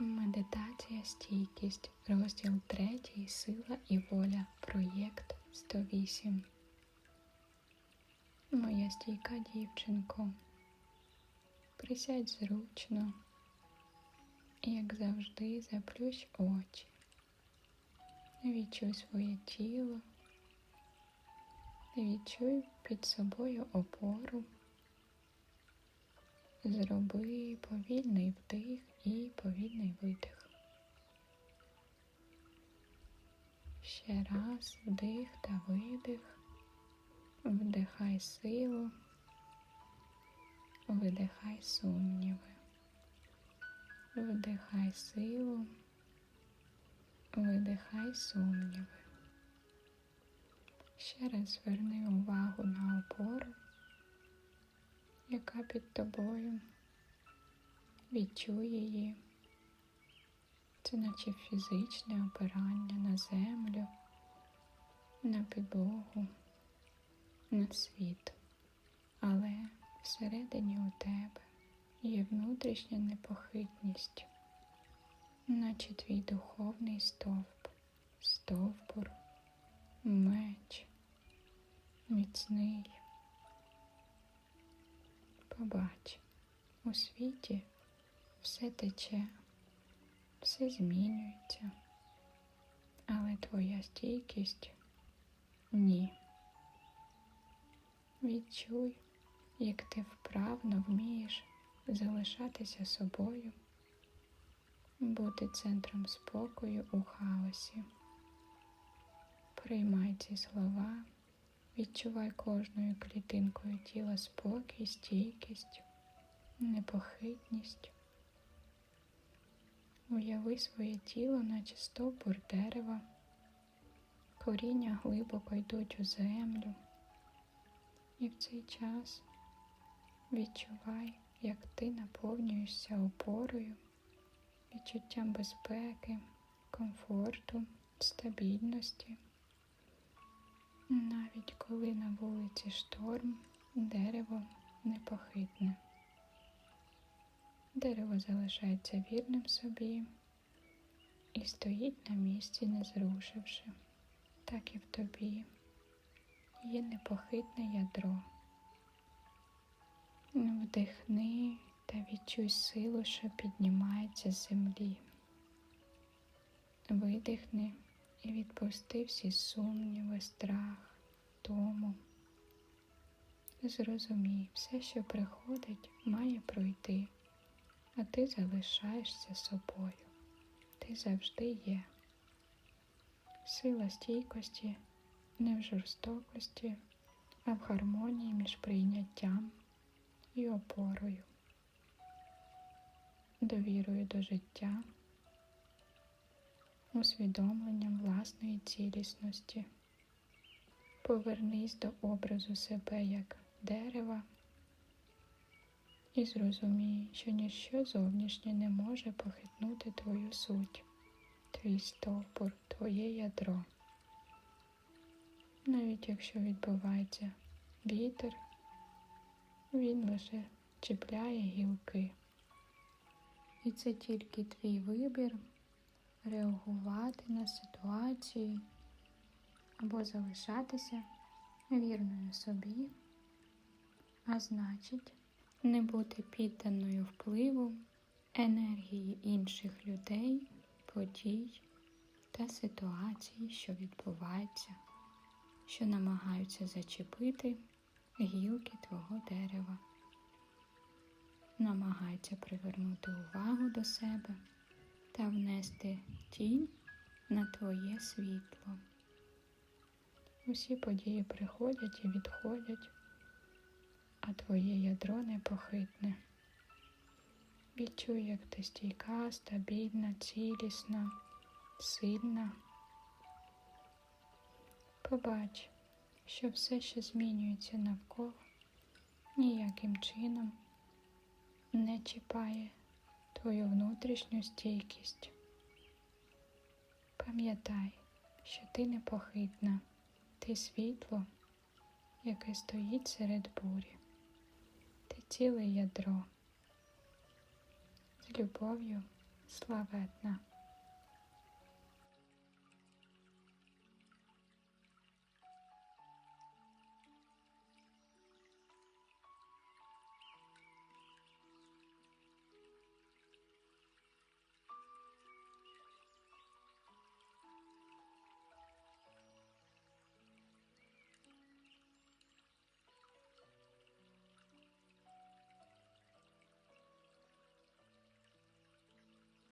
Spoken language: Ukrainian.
Медитація, стійкість, розділ 3, сила і воля, проєкт 108. Моя стійка дівчинко, присядь зручно, як завжди, заплющ очі, відчуй своє тіло, відчуй під собою опору. Зроби повільний вдих і повільний видих. Ще раз вдих та видих. Вдихай силу, видихай сумніви. Вдихай силу, видихай сумніви. Ще раз зверни увагу на опору яка під тобою. Відчуй її. Це наче фізичне опирання на землю, на підлогу, на світ. Але всередині у тебе є внутрішня непохитність, наче твій духовний стовп, стовбур, меч, міцний. Побач, у світі все тече, все змінюється, але твоя стійкість ні. Відчуй, як ти вправно вмієш залишатися собою, бути центром спокою у хаосі. Приймай ці слова. Відчувай кожною клітинкою тіла спокій, стійкість, непохитність. Уяви своє тіло, наче стовбур дерева, коріння глибоко йдуть у землю. І в цей час відчувай, як ти наповнюєшся опорою, відчуттям безпеки, комфорту, стабільності. Навіть коли на вулиці шторм, дерево непохитне. Дерево залишається вірним собі і стоїть на місці, не зрушивши, так і в тобі є непохитне ядро. Вдихни та відчуй силу, що піднімається з землі. Видихни і відпусти всі сумніви, страх, тому. Зрозумій, все, що приходить, має пройти, а ти залишаєшся собою. Ти завжди є. Сила стійкості не в жорстокості, а в гармонії між прийняттям і опорою, довірою до життя усвідомленням власної цілісності. Повернись до образу себе як дерева і зрозумій, що ніщо зовнішнє не може похитнути твою суть, твій стовбур, твоє ядро. Навіть якщо відбувається вітер, він лише чіпляє гілки. І це тільки твій вибір реагувати на ситуації або залишатися вірною собі, а значить, не бути підданою впливу енергії інших людей, подій та ситуацій, що відбуваються, що намагаються зачепити гілки твого дерева, намагаються привернути увагу до себе та внести тінь на твоє світло. Усі події приходять і відходять, а твоє ядро непохитне. Відчуй, як ти стійка, стабільна, цілісна, сильна. Побач, що все, що змінюється навколо, ніяким чином не чіпає твою внутрішню стійкість. Пам'ятай, що ти непохитна, ти світло, яке стоїть серед бурі, ти ціле ядро. З любов'ю славетна.